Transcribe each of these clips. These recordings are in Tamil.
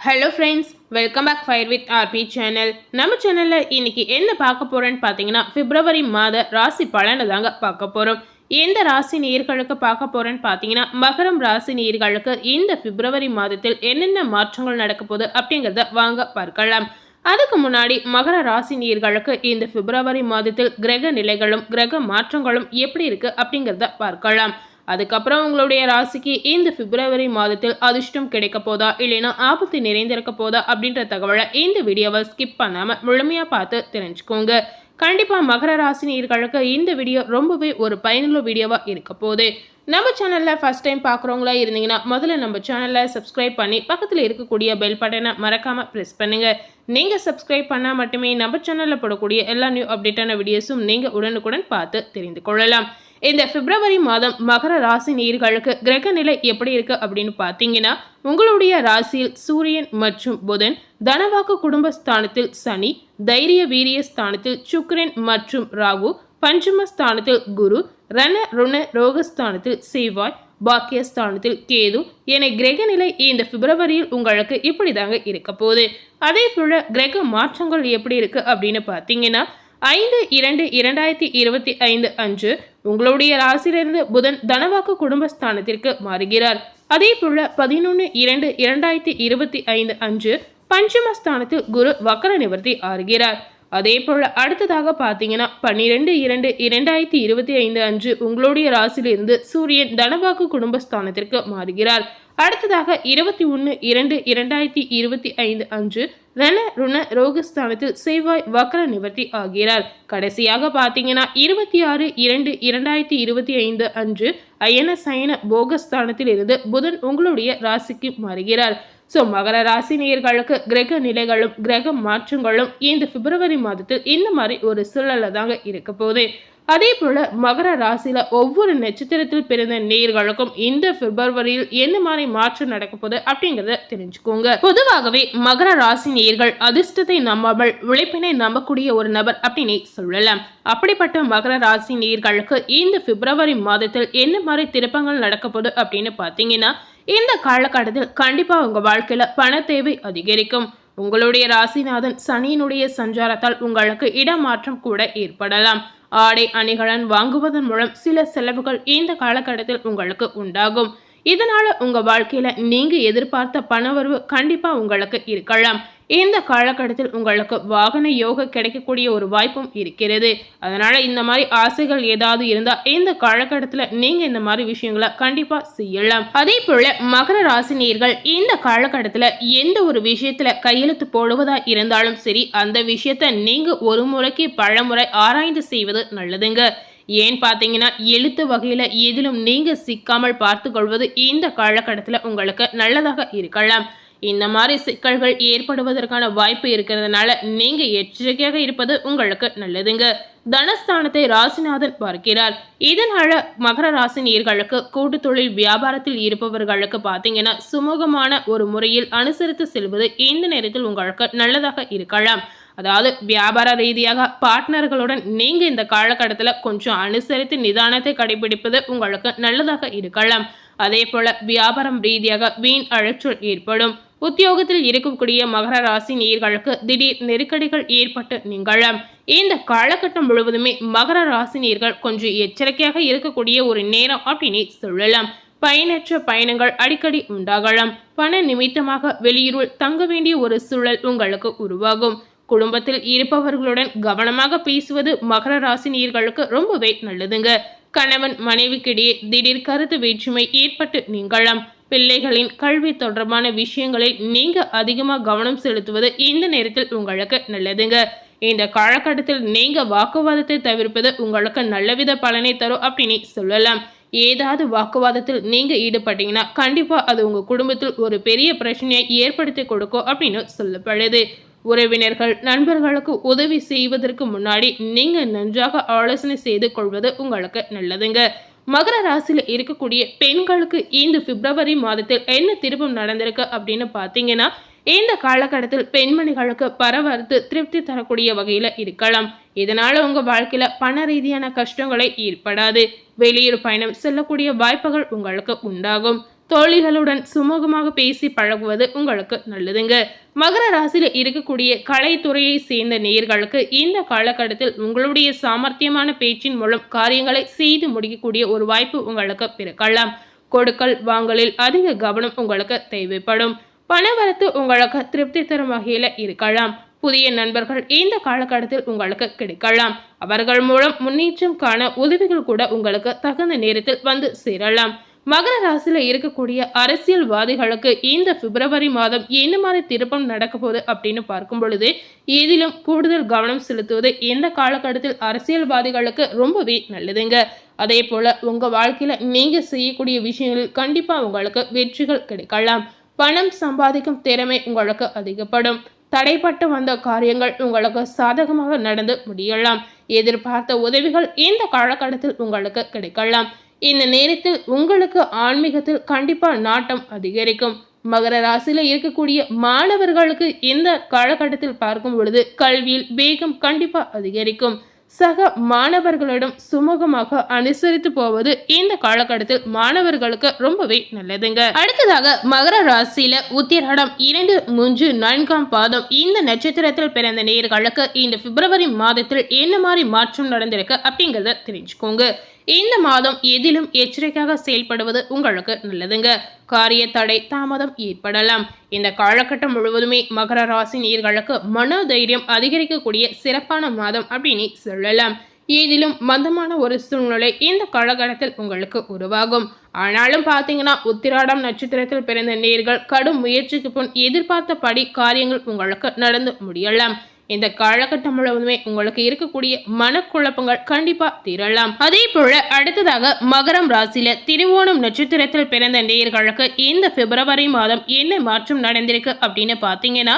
Hello friends welcome back fire with RP channel நம்ம சேனலில் இன்னைக்கு என்ன பார்க்க போகிறோன்னு பார்த்தீங்கன்னா பிப்ரவரி மாத ராசி பலனை தாங்க பார்க்க போகிறோம் எந்த ராசி நேர்களுக்கு பார்க்க போகிறேன்னு பார்த்தீங்கன்னா மகரம் ராசி நேர்களுக்கு இந்த பிப்ரவரி மாதத்தில் என்னென்ன மாற்றங்கள் நடக்க போகுது அப்படிங்கிறத வாங்க பார்க்கலாம். அதுக்கு முன்னாடி மகர ராசி நேர்களுக்கு இந்த பிப்ரவரி மாதத்தில் கிரக நிலைகளும் கிரக மாற்றங்களும் எப்படி இருக்குது அப்படிங்கிறத பார்க்கலாம். அதுக்கப்புறம் உங்களுடைய ராசிக்கு இந்த பிப்ரவரி மாதத்தில் அதிர்ஷ்டம் கிடைக்க போதா இல்லைன்னா ஆபத்து நிறைந்திருக்க போதா அப்படின்ற தகவலை இந்த வீடியோவை ஸ்கிப் பண்ணாமல் முழுமையாக பார்த்து தெரிஞ்சுக்கோங்க. கண்டிப்பாக மகர ராசி நேர்களுக்கு இந்த வீடியோ ரொம்பவே ஒரு பயனுள்ள வீடியோவாக இருக்க போகுது. நம்ம சேனலில் ஃபஸ்ட் டைம் பார்க்குறவங்களா இருந்தீங்கன்னா முதல்ல நம்ம சேனலை சப்ஸ்கிரைப் பண்ணி பக்கத்தில் இருக்கக்கூடிய பெல் பட்டனை மறக்காமல் ப்ரெஸ் பண்ணுங்கள் நீங்கள் சப்ஸ்கிரைப் பண்ணால் மட்டுமே நம்ம சேனலில் போடக்கூடிய எல்லா நியூ அப்டேட்டான வீடியோஸும் நீங்கள் உடனுக்குடன் பார்த்து தெரிந்து கொள்ளலாம். இந்த பிப்ரவரி மாதம் மகர ராசி நேர்களுக்கு கிரக நிலை எப்படி இருக்கு அப்படின்னு பார்த்தீங்கன்னா உங்களுடைய ராசியில் சூரியன் மற்றும் புதன் தனவாக்கு குடும்பஸ்தானத்தில் சனி தைரிய வீரிய ஸ்தானத்தில் சுக்கிரன் மற்றும் ராகு பஞ்சம ஸ்தானத்தில் குரு ரண ருண ரோகஸ்தானத்தில் செவ்வாய் பாக்கியஸ்தானத்தில் கேது என கிரக நிலை இந்த பிப்ரவரியில் உங்களுக்கு இப்படி தாங்க இருக்க போகுது. அதே போல கிரக மாற்றங்கள் எப்படி இருக்கு அப்படின்னு பார்த்தீங்கன்னா ஐந்து இரண்டு இரண்டாயிரத்தி இருபத்தி ஐந்து அன்று உங்களுடைய ராசியிலிருந்து புதன் தனவாக்கு குடும்பஸ்தானத்திற்கு மாறுகிறார். அதே போல பதினொன்று இரண்டு இரண்டாயிரத்தி இருபத்தி ஐந்து அன்று பஞ்சமஸ்தானத்தில் குரு வக்கர நிவர்த்தி ஆறுகிறார். அதே போல் அடுத்ததாக பார்த்தீங்கன்னா பன்னிரெண்டு இரண்டு இரண்டாயிரத்தி இருபத்தி ஐந்து அன்று உங்களுடைய ராசியிலிருந்து சூரியன் தனவாக்கு குடும்பஸ்தானத்திற்கு மாறுகிறார். அடுத்ததாக இருபத்தி ஒன்று இரண்டு இரண்டாயிரத்தி இருபத்தி ஐந்து அன்று ரண ருண ரோகஸ்தானத்தில் செவ்வாய் வக்கர நிவர்த்தி ஆகிறார். கடைசியாக பார்த்தீங்கன்னா இருபத்தி ஆறு இரண்டு இரண்டாயிரத்தி இருபத்தி ஐந்து அன்று அயன சயன போகஸ்தானத்தில் இருந்து புதன் உங்களுடைய ராசிக்கு மாறுகிறார். ஸோ மகர ராசி நேர்களுக்கு கிரக நிலைகளும் கிரக மாற்றங்களும் இந்த பிப்ரவரி மாதத்தில் இந்த மாதிரி ஒரு சூழலில் தாங்க இருக்க போகுது. அதே போல மகர ராசியில ஒவ்வொரு நட்சத்திரத்தில் பிறந்த நேர்களுக்கும் இந்த பிப்ரவரியில் என்ன மாதிரி மாற்றம் நடக்க போகுது அப்படிங்கறத தெரிஞ்சுக்கோங்க. பொதுவாகவே மகர ராசி நேர்கள் அதிர்ஷ்டத்தை நம்பாமல் உழைப்பினை நம்பக்கூடிய ஒரு நபர் அப்படின்னு சொல்லலாம். அப்படிப்பட்ட மகர ராசி நேர்களுக்கு இந்த பிப்ரவரி மாதத்தில் என்ன மாதிரி திருப்பங்கள் நடக்க போகுது அப்படின்னு பார்த்தீங்கன்னா இந்த காலகட்டத்தில் கண்டிப்பாக உங்கள் வாழ்க்கையில் பண தேவை அதிகரிக்கும். உங்களுடைய ராசிநாதன் சனியினுடைய சஞ்சாரத்தால் உங்களுக்கு இடமாற்றம் கூட ஏற்படலாம். ஆடை அணிகலன் வாங்குவதன் மூலம் சில செலவுகள் இந்த காலகட்டத்தில் உங்களுக்கு உண்டாகும். இதனால உங்க வாழ்க்கையில நீங்க எதிர்பார்த்த பணவரவு கண்டிப்பா உங்களுக்கு இருக்கலாம். இந்த காலகட்டத்தில் உங்களுக்கு வாகன யோக கிடைக்கக்கூடிய ஒரு வாய்ப்பும் இருக்கிறது. அதனால் இந்த மாதிரி ஆசைகள் ஏதாவது இருந்தால் இந்த காலகட்டத்தில் நீங்கள் இந்த மாதிரி விஷயங்களை கண்டிப்பாக செய்யலாம். அதே போல் மகர ராசினியர்கள் இந்த காலகட்டத்தில் எந்த ஒரு விஷயத்தில் கையெழுத்து போடுவதாக இருந்தாலும் சரி அந்த விஷயத்தை நீங்கள் ஒரு முறைக்கு பழமுறை ஆராய்ந்து செய்வது நல்லதுங்க. ஏன் பார்த்தீங்கன்னா எழுத்து வகையில் எதிலும் நீங்கள் சிக்காமல் பார்த்து கொள்வது இந்த காலகட்டத்தில் உங்களுக்கு நல்லதாக இருக்கலாம். இந்த மாதிரி சிக்கல்கள் ஏற்படுவதற்கான வாய்ப்பு இருக்கிறதுனால நீங்க எச்சரிக்கையாக இருப்பது உங்களுக்கு நல்லதுங்க. தனஸ்தானத்தை ராசிநாதன் பார்க்கிறார். இதனால மகர ராசி நீர்களுக்கு கூட்டு தொழில் வியாபாரத்தில் இருப்பவர்களுக்கு பார்த்தீங்கன்னா சுமூகமான ஒரு முறையில் அனுசரித்து செல்வது இந்த நேரத்தில் உங்களுக்கு நல்லதாக இருக்கலாம். அதாவது வியாபார ரீதியாக பார்ட்னர்களுடன் நீங்கள் இந்த காலகட்டத்தில் கொஞ்சம் அனுசரித்து நிதானத்தை கடைபிடிப்பது உங்களுக்கு நல்லதாக இருக்கலாம். அதே போல வியாபாரம் ரீதியாக வீண் அழைச்சல் ஏற்படும். உத்தியோகத்தில் இருக்கக்கூடிய மகர ராசி நீர்களுக்கு திடீர் நெருக்கடிகள் ஏற்பட்டு நிகழலாம் இந்த காலகட்டம் முழுவதுமே மகர ராசி நீர்கள் கொஞ்சம் எச்சரிக்கையாக இருக்கக்கூடிய ஒரு நேரம் அப்படின்னு சொல்லலாம். பயனற்ற பயணங்கள் அடிக்கடி உண்டாகலாம். பண நிமித்தமாக வெளியூரில் தங்க வேண்டிய ஒரு சூழல் உங்களுக்கு உருவாகும். குடும்பத்தில் இருப்பவர்களுடன் கவனமாக பேசுவது மகர ராசி நீர்களுக்கு ரொம்பவே நல்லதுங்க. கணவன் மனைவிக்கிடையே திடீர் கருத்து வேற்றுமை ஏற்பட்டு நீங்களாம் பிள்ளைகளின் கல்வி தொடர்பான விஷயங்களில் நீங்க அதிகமாக கவனம் செலுத்துவது இந்த நேரத்தில் உங்களுக்கு நல்லதுங்க. இந்த காலகட்டத்தில் நீங்க வாக்குவாதத்தை தவிர்ப்பது உங்களுக்கு நல்லவித பலனை தரும் அப்படின்னு சொல்லலாம். ஏதாவது வாக்குவாதத்தில் நீங்க ஈடுபட்டீங்கன்னா கண்டிப்பா அது உங்க குடும்பத்தில் ஒரு பெரிய பிரச்சனையை ஏற்படுத்தி கொடுக்கும் அப்படின்னு சொல்லப்படுது. உறவினர்கள் நண்பர்களுக்கு உதவி செய்வதற்கு முன்னாடி நீங்க நன்றாக ஆலோசனை செய்து கொள்வது உங்களுக்கு நல்லதுங்க. மகர ராசியில் இருக்கக்கூடிய பெண்களுக்கு இந்த பிப்ரவரி மாதத்தில் என்ன திருப்பம் நடந்திருக்கு அப்படின்னு பார்த்தீங்கன்னா இந்த காலகட்டத்தில் பெண்மணிகளுக்கு பரவறுத்து திருப்தி தரக்கூடிய வகையில் இருக்கலாம். இதனால உங்க வாழ்க்கையில பண ரீதியான கஷ்டங்களை ஏற்படாது. வெளியூர் பயணம் செல்லக்கூடிய வாய்ப்புகள் உங்களுக்கு உண்டாகும். தோழிகளுடன் சுமூகமாக பேசி பழகுவது உங்களுக்கு நல்லதுங்க. மகர ராசியில் இருக்கக்கூடிய கலைத்துறையை சேர்ந்த நேர்களுக்கு இந்த காலகட்டத்தில் உங்களுடைய சாமர்த்தியமான பேச்சின் மூலம் காரியங்களை செய்து முடிக்கக்கூடிய ஒரு வாய்ப்பு உங்களுக்கு பிறக்கலாம். கொடுக்கல் வாங்கலில் அதிக கவனம் உங்களுக்கு தேவைப்படும். பணவரத்து உங்களுக்கு திருப்தி தரும் வகையில் இருக்கலாம். புதிய நண்பர்கள் இந்த காலகட்டத்தில் உங்களுக்கு கிடைக்கலாம். அவர்கள் மூலம் முன்னேற்றம் காண உதவிகள் கூட உங்களுக்கு தகுந்த நேரத்தில் வந்து சேரலாம். மகர ராசியில் இருக்கக்கூடிய அரசியல்வாதிகளுக்கு இந்த பிப்ரவரி மாதம் என்ன மாதிரி திருப்பம் நடக்க போகுது அப்படின்னு பார்க்கும் பொழுது இதிலும் கூடுதல் கவனம் செலுத்துவது இந்த காலகட்டத்தில் அரசியல்வாதிகளுக்கு ரொம்பவே நல்லதுங்க. அதே போல உங்கள் வாழ்க்கையில் நீங்கள் செய்யக்கூடிய விஷயங்களில் கண்டிப்பாக உங்களுக்கு வெற்றிகள் கிடைக்கலாம். பணம் சம்பாதிக்கும் திறமை உங்களுக்கு அதிகப்படும். தடைப்பட்டு வந்த காரியங்கள் உங்களுக்கு சாதகமாக நடந்து முடியலாம். எதிர்பார்த்த உதவிகள் இந்த காலகட்டத்தில் உங்களுக்கு கிடைக்கலாம். இந்த நேரத்தில் உங்களுக்கு ஆன்மீகத்தில் கண்டிப்பாக நாட்டம் அதிகரிக்கும். மகர ராசியில் இருக்கக்கூடிய மாணவர்களுக்கு இந்த காலகட்டத்தில் பார்க்கும் பொழுது கல்வியில் வேகம் கண்டிப்பாக அதிகரிக்கும். சக மாணவர்களிடம் சுமூகமாக அனுசரித்து போவது இந்த காலகட்டத்தில் மாணவர்களுக்கு ரொம்பவே நல்லதுங்க. அடுத்ததாக மகர ராசியில உத்திராடம் இரண்டு மூன்று நான்காம் பாதம் இந்த நட்சத்திரத்தில் பிறந்த நேர்களுக்கு இந்த பிப்ரவரி மாதத்தில் என்ன மாதிரி மாற்றம் நடந்திருக்கு அப்படிங்கறத தெரிஞ்சுக்கோங்க. இந்த மாதம் எதிலும் எச்சரிக்கையாக செயல்படுவது உங்களுக்கு நல்லதுங்க. காரிய தடை தாமதம் ஏற்படலாம். இந்த காலகட்டம் முழுவதுமே மகர ராசி நீர்களுக்கு மனோ தைரியம் அதிகரிக்கக்கூடிய சிறப்பான மாதம் அப்படின்னு சொல்லலாம். ஏதிலும் மந்தமான ஒரு சூழ்நிலை இந்த காலகட்டத்தில் உங்களுக்கு உருவாகும். ஆனாலும் பார்த்தீங்கன்னா உத்திராடம் நட்சத்திரத்தில் பிறந்த நேர்கள் கடும் முயற்சிக்கு பின் எதிர்பார்த்தபடி காரியங்கள் உங்களுக்கு நடந்து முடியலாம். இந்த காலகட்டம் முழுவதுமே உங்களுக்கு இருக்கக்கூடிய மனக்குழப்பங்கள் கண்டிப்பா தீரலாம். அதே போல அடுத்ததாக மகரம் ராசியில திருவோணம் நட்சத்திரத்தில் பிறந்த நேயர்களுக்கு இந்த பிப்ரவரி மாதம் என்ன மாற்றம் நடந்திருக்கு அப்படின்னு பாத்தீங்கன்னா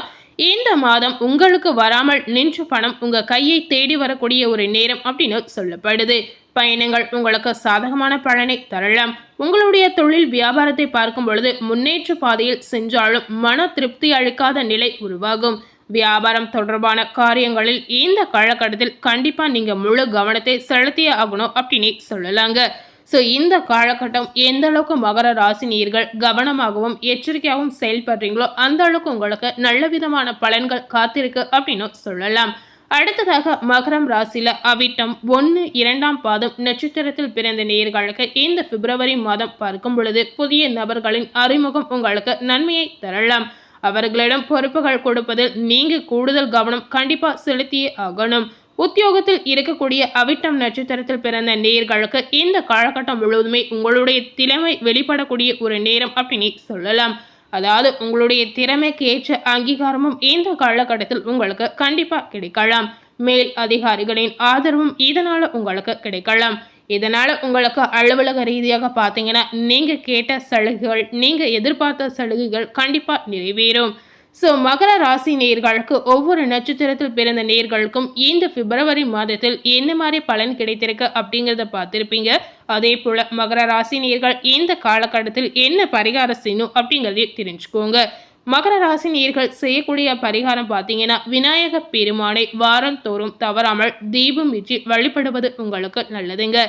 இந்த மாதம் உங்களுக்கு வராமல் நின்று பணம் உங்க கையை தேடி வரக்கூடிய ஒரு நேரம் அப்படின்னு சொல்லப்படுது. பயணங்கள் உங்களுக்கு சாதகமான பலனை தரலாம். உங்களுடைய தொழில் வியாபாரத்தை பார்க்கும் பொழுது முன்னேற்ற பாதையில் சென்றாலும் மன திருப்தி அளிக்காத நிலை உருவாகும். வியாபாரம் தொடர்பான காரியங்களில் இந்த காலகட்டத்தில் கண்டிப்பாக நீங்கள் முழு கவனத்தை செலுத்தியே ஆகணும் அப்படின்னு சொல்லலாங்க. ஸோ இந்த காலகட்டம் எந்த அளவுக்கு மகர நீர்கள் கவனமாகவும் எச்சரிக்கையாகவும் செயல்படுறீங்களோ அந்த அளவுக்கு உங்களுக்கு நல்ல விதமான பலன்கள் காத்திருக்கு அப்படின்னு சொல்லலாம். அடுத்ததாக மகரம் ராசியில அவிட்டம் ஒன்று இரண்டாம் பாதம் நட்சத்திரத்தில் பிறந்த நேர்களுக்கு இந்த பிப்ரவரி மாதம் பார்க்கும் பொழுது புதிய நபர்களின் அறிமுகம் உங்களுக்கு நன்மையை தரலாம். அவர்களிடம் பொறுப்புகள் கொடுப்பதில் நீங்க கூடுதல் கவனம் கண்டிப்பா செலுத்தியே ஆகணும். உத்தியோகத்தில் இருக்கக்கூடிய அவிட்டம் நட்சத்திரத்தில் பிறந்த நேர்களுக்கு இந்த காலகட்டம் முழுவதுமே உங்களுடைய திறமை வெளிப்படக்கூடிய ஒரு நேரம் அப்படின்னு சொல்லலாம். அதாவது உங்களுடைய திறமைக்கு ஏற்ற அங்கீகாரமும் இந்த காலகட்டத்தில் உங்களுக்கு கண்டிப்பாக கிடைக்கலாம். மேல் அதிகாரிகளின் ஆதரவும் இதனால் உங்களுக்கு கிடைக்கலாம். இதனால் உங்களுக்கு அலுவலக ரீதியாக பார்த்தீங்கன்னா நீங்கள் கேட்ட சலுகைகள் நீங்கள் எதிர்பார்த்த சலுகைகள் கண்டிப்பாக நிறைவேறும். ஸோ மகர ராசி நேர்களுக்கு ஒவ்வொரு நட்சத்திரத்தில் பிறந்த நேர்களுக்கும் இந்த பிப்ரவரி மாதத்தில் என்ன மாதிரி பலன் கிடைத்திருக்கு அப்படிங்கிறத பார்த்துருப்பீங்க. அதே போல் மகர ராசி நேர்கள் இந்த காலகட்டத்தில் என்ன பரிகாரம் செய்யணும் அப்படிங்கிறதையும் தெரிஞ்சுக்கோங்க. மகர ராசி நீர்கள் செய்யக்கூடிய பரிகாரம் பார்த்தீங்கன்னா விநாயக பெருமானை வாரந்தோறும் தவறாமல் தீபம் வீச்சு வழிபடுவது உங்களுக்கு நல்லதுங்க.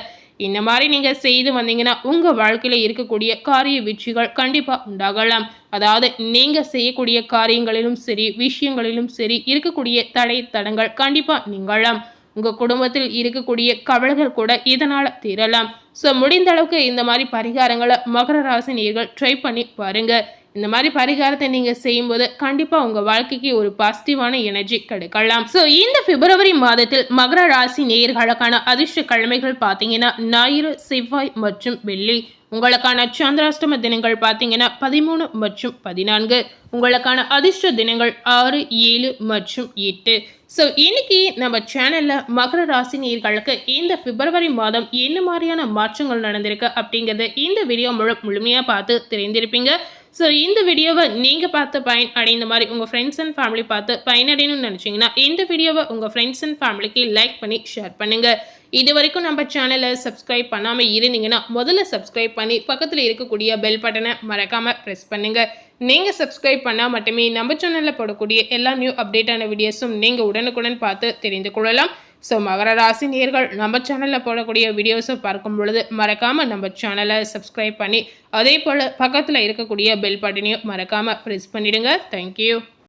இந்த மாதிரி நீங்கள் செய்து வந்தீங்கன்னா உங்கள் வாழ்க்கையில் இருக்கக்கூடிய காரிய வீழ்ச்சிகள் கண்டிப்பாக உண்டாகலாம். அதாவது நீங்கள் செய்யக்கூடிய காரியங்களிலும் சரி விஷயங்களிலும் சரி இருக்கக்கூடிய தடை தடங்கள் கண்டிப்பாக நீங்களாம் உங்கள் குடும்பத்தில் இருக்கக்கூடிய கவலைகள் கூட இதனால் தீரலாம். ஸோ முடிந்த அளவுக்கு இந்த மாதிரி பரிகாரங்களை மகர ராசி நீர்கள் ட்ரை பண்ணி பாருங்கள் இந்த மாதிரி பரிகாரத்தை நீங்கள் செய்யும்போது கண்டிப்பாக உங்கள் வாழ்க்கைக்கு ஒரு பாசிட்டிவான எனர்ஜி கிடைக்கலாம். ஸோ இந்த பிப்ரவரி மாதத்தில் மகர ராசி நேயர்களுக்கான அதிர்ஷ்ட கிழமைகள் பார்த்தீங்கன்னா ஞாயிறு செவ்வாய் மற்றும் வெள்ளி. உங்களுக்கான சந்திராஷ்டம தினங்கள் பார்த்தீங்கன்னா பதிமூணு மற்றும் பதினான்கு. உங்களுக்கான அதிர்ஷ்ட தினங்கள் ஆறு ஏழு மற்றும் எட்டு. ஸோ இன்னைக்கு நம்ம சேனலில் மகர ராசி நேர்களுக்கு இந்த பிப்ரவரி மாதம் என்ன மாதிரியான மாற்றங்கள் நடந்திருக்கு அப்படிங்கிறத இந்த வீடியோ முழு முழுமையாக பார்த்து தெரிந்திருப்பீங்க. ஸோ இந்த வீடியோவை நீங்கள் பார்த்து பயன் அடைந்த மாதிரி உங்கள் ஃப்ரெண்ட்ஸ் அண்ட் ஃபேமிலி பார்த்து பயனடையணும்னு நினச்சிங்கன்னா இந்த வீடியோவை உங்கள் ஃப்ரெண்ட்ஸ் அண்ட் ஃபேமிலிக்கு லைக் பண்ணி ஷேர் பண்ணுங்கள் இது வரைக்கும் நம்ம சேனலை சப்ஸ்கிரைப் பண்ணாமல் இருந்தீங்கன்னா முதல்ல சப்ஸ்கிரைப் பண்ணி பக்கத்தில் இருக்கக்கூடிய பெல் பட்டனை மறக்காமல் ப்ரெஸ் பண்ணுங்கள் நீங்கள் சப்ஸ்கிரைப் பண்ணால் மட்டுமே நம்ம சேனலில் போடக்கூடிய எல்லா நியூ அப்டேட்டான வீடியோஸும் நீங்கள் உடனுக்குடன் பார்த்து தெரிந்து கொள்ளலாம். ஸோ மகர ராசி நேர்கள் நம்ம சேனலில் போடக்கூடிய வீடியோஸை பார்க்கும் பொழுது மறக்காமல் நம்ம சேனலை சப்ஸ்கிரைப் பண்ணி அதே போல் பக்கத்தில் இருக்கக்கூடிய பெல் பட்டனையும் மறக்காமல் ப்ரெஸ் பண்ணிவிடுங்க தேங்க்யூ